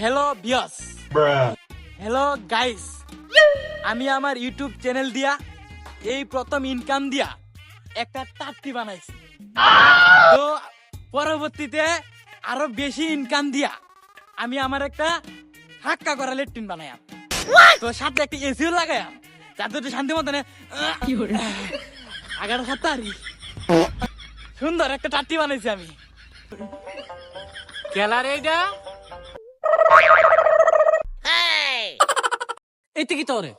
Hello বিয়স hello guys আমি আমার ইউটিউব চ্যানেল দিয়া এই প্রথম ইনকাম দিয়া একটা টাট্টি বানাইছি। তো পরবর্তীতে আরও বেশি ইনকাম দিয়া আমি আমার একটা হাক্কা করা লেট্রিন বানাইয়াম। তো সাথে একটা এসিও লাগাইয়াম। যাতে একটু শান্তি মতনে আগারো সাথে আরি সুন্দর একটা টাট্টি বানাইছি আমি। খেলার এইটা এইটা কি তোরে?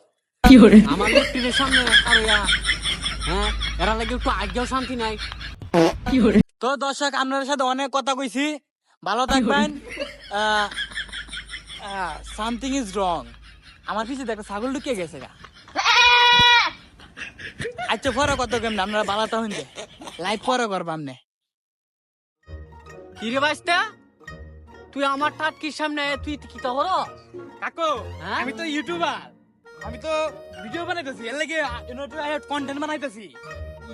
আমার লেফটিনের সামনে আরে হ্যাঁ এরা লাগে একটু আগেও শান্তি নাই। তো দর্শক আপনার সাথে অনেক কথা কইছি। ভালো থাকবেন। সামথিং ইজ রং আমার পিছিয়ে একটা ছাগল ঢুকিয়ে গেছে গা। আচ্ছা পরে কত কেমন আপনারা বালাটা হইন লাইভ পরে করব আপনি কি রে বাইস্তা তুই আমার টাটকির সামনে তুই কি তো হলো? কাকু হ্যাঁ? আমি তো ইউটিউবার। আমি তো ভিডিও বানাইতেছি এর লাগে কন্টেন্ট বানাইতেছি।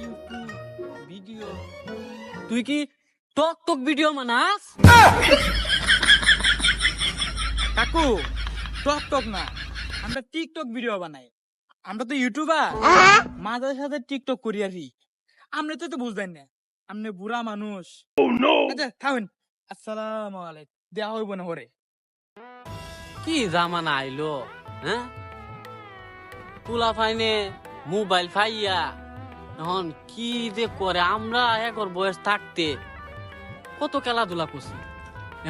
YouTube video? তুই কি টক টক ভিডিও মানাস কাকু টক টক না আমরা টিকটক ভিডিও বানাই। আমরা তো ইউটিউবার। মাঝে সাথে টিকটক করি আর কি। আপনি তো তো বুঝবেন না। আপনি বুড়া মানুষ। আচ্ছা থামেন। আসসালামু আলাইকুম। দেয়া হইব না হরে কি জামানা আইলো হ্যাঁ? তুলা ফাইনে মোবাইল ফাইয়া এখন কি যে করে আমরা একর বয়স থাকতে কত খেলাধুলা করছি।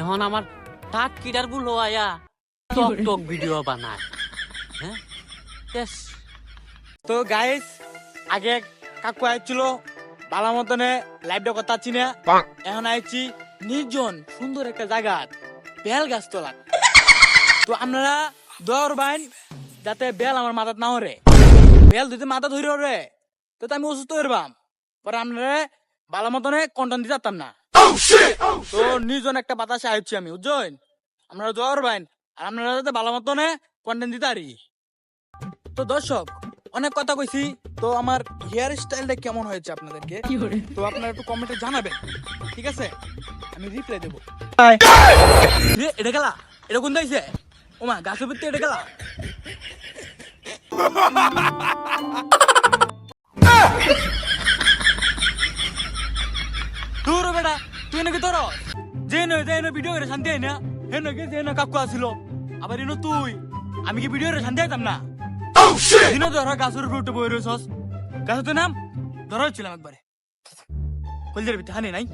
এখন আমার টাক কিডার বুল আয়া টক টক ভিডিও বানায় হ্যাঁ? তো গাইস আগে কাকু আইছিল ভালো মতনে লাইভটা কথা আছি না এখন আইছি নির্জন, সুন্দর একটা জায়গা। বেল গাছ তোলা। তো আপনারা দর বাইন যাতে বেল আমার মাথাত না হরে বেল যদি মাথা ধরে ওরে তো আমি অসুস্থ হইবাম পরে আপনারা ভালো মতনে কন্টেন্ট দিতে পারতাম না। তো নির্জন একটা বাতাসে আইছি আমি, বুঝছেন? আপনারা দর বাইন আর আপনারা যাতে ভালো মতনে কন্টেন্ট দিতে পারি। তো দর্শক অনেক কথা কইছি তো আমার হেয়ার স্টাইলটা কেমন হয়েছে আপনাদেরকে? তো আপনারা একটু কমেন্টে জানাবেন ঠিক আছে? আমি রিপ্লাই দেবো। এটা গেলা? এটা কোন দিয়েছে ওমা গাছের ভিত্তি এটা গেলা? তোর বেটা তুই নাকি তোর যে নয় যে ভিডিও করে শান্তি হয় না। হে নাকি যে না কাকু আসিল। আবার এনো তুই। আমি কি ভিডিও করে শান্তি হইতাম না? দিনও ধরা গাছের উপরে উঠে বই রয়েছস গাছের তো নাম? ধরা হচ্ছিলাম একবারে। কলজের ভিতরে হানি নাই?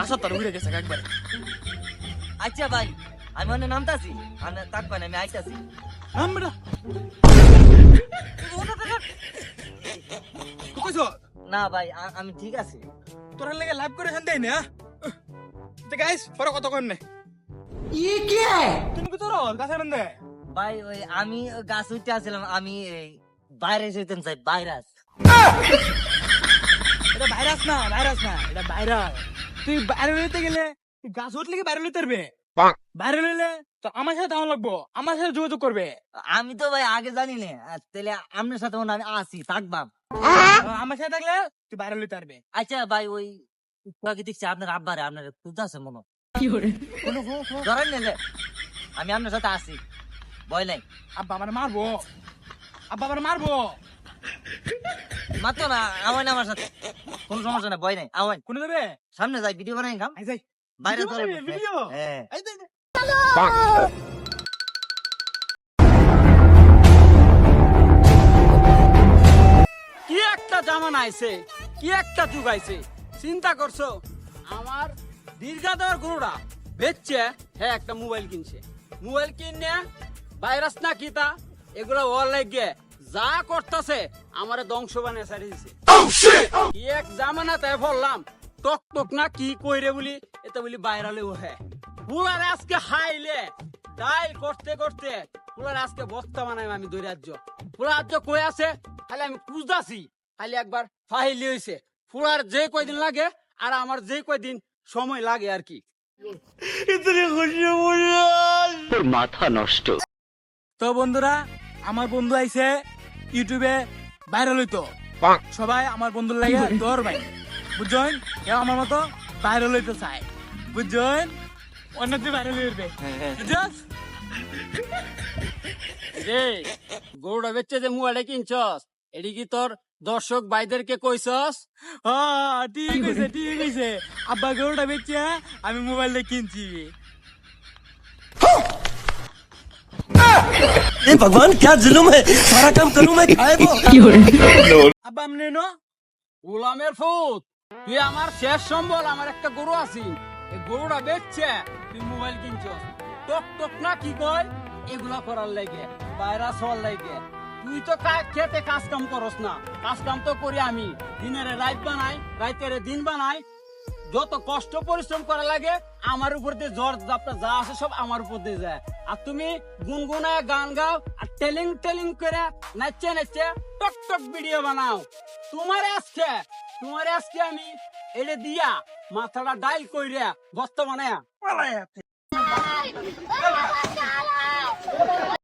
গাছের তার উড়ে গেছে একবারে। আচ্ছা ভাই আমি অনেক নামতাছি আমি থাকবেন আমি আইতাছি কইছ? না ভাই আমি ঠিক আছে। তোরা লাগে লাইভ করে শান্তি হয়? না গাইস পরে কত কম নে। তুমি কি তোর? গাছের মধ্যে ভাই ওই আমি গাছ উঠতে আসছিলাম আমি এই চাই ভাইরাস। এটা ভাইরাস না ভাইরাস না এটা ভাইরাস। তুই বাইরে লইতে গেলে গাছ উঠলে কি বাইরে লইতে পারবে? বাইরে লইলে তো আমার সাথে আমার লাগবো আমার সাথে যোগাযোগ করবে। আমি তো ভাই আগে জানি না তাহলে আপনার সাথে মনে আমি আসি থাকবাম আমার সাথে থাকলে তুই বাইরে লইতে পারবে। আচ্ছা ভাই ওই তোকে দেখছি আপনার আব্বারে আপনার খুঁজতে আছে মনে ধরেন নিলে আমি আপনার সাথে আসি। ভয় নাই। আব্বা আমার মারবো। আব্বা আমার মারবো। মাত্র না আমার আমার সাথে। কোনো সমস্যা নাই ভয় নাই আমার কোনে যাবে সামনে যাই ভিডিও বানাই খাম। যাই। বাইরে ভিডিও ভিডিও? হ্যাঁ। কি একটা জামানা আইছে কি একটা যুগ আইছে চিন্তা করছ? আমার দীর্ঘাদর গরুরা বেচছে হ্যাঁ একটা মোবাইল কিনছে। মোবাইল কিনে ভাইরাস না কিতা এগুলো ওর লাগে যা করতেছে আমারে ধ্বংস বানিয়ে ছাড়ি দিছে। কি এক জামানা তাই বললাম টক টক না কি কইরে বলি এটা বলি বাইরালে ওহে পুলারে আজকে হাইলে ডাইল করতে করতে পুলারে আজকে বস্তা বানাই আমি দুই রাজ্য পুরা রাজ্য কই আছে? খালি আমি খুঁজতাছি খালি একবার ফাইলি হইছে। পুরার যে কয়দিন লাগে আর আমার যে কয়দিন সময় লাগে আর কি। তো বন্ধুরা আমার বন্ধু আইছে ইউটিউবে ভাইরাল হইতো। সবাই আমার বন্ধুর লাগে দর ভাই। বুঝছেন কেউ আমার মতো ভাইরাল হইতে চায়। বুঝছেন অন্য ভাইরাল হইবে। বুঝছস? রে গরুটা বেচে যে মোবাইলটা কিনছস এটি কি তোর দর্শক ভাইদেরকে কইছস? হ্যাঁ ঠিক আছে ঠিক আছে আব্বা গরুটা বেচছে আমি মোবাইলটা কিনছি। हे भगवान क्या जुलुम है सारा काम करूं मैं खाए को আব্বা আমনে নো গোলামের ফুট তুই আমার শেষ সম্বল আমার একটা গরু আছি এই গরুটা বেচছে তুই মোবাইল কিনছস টক টক না কি কয় এগুলা করার লাগে ভাইরাস হওয়ার লাগে তুই তো কা- খেতে কাজ কাম করস না কাজ কাম তো করি আমি দিনের রাত বানাই রাতের দিন বানাই যত কষ্ট পরিশ্রম করা লাগে, আমার উপর দিয়ে জ্বর জাপটা যা আছে সব আমার উপর দিয়ে যায়। আর তুমি গুনগুনায় গান গাও আর টেলিং টেলিং করে নাচছে নাচছে টক টক ভিডিও বানাও। তোমার আজকে তোমার আজকে আমি এটা দিয়া মাথাটা ডাইল কইরা বস্তা বানায়া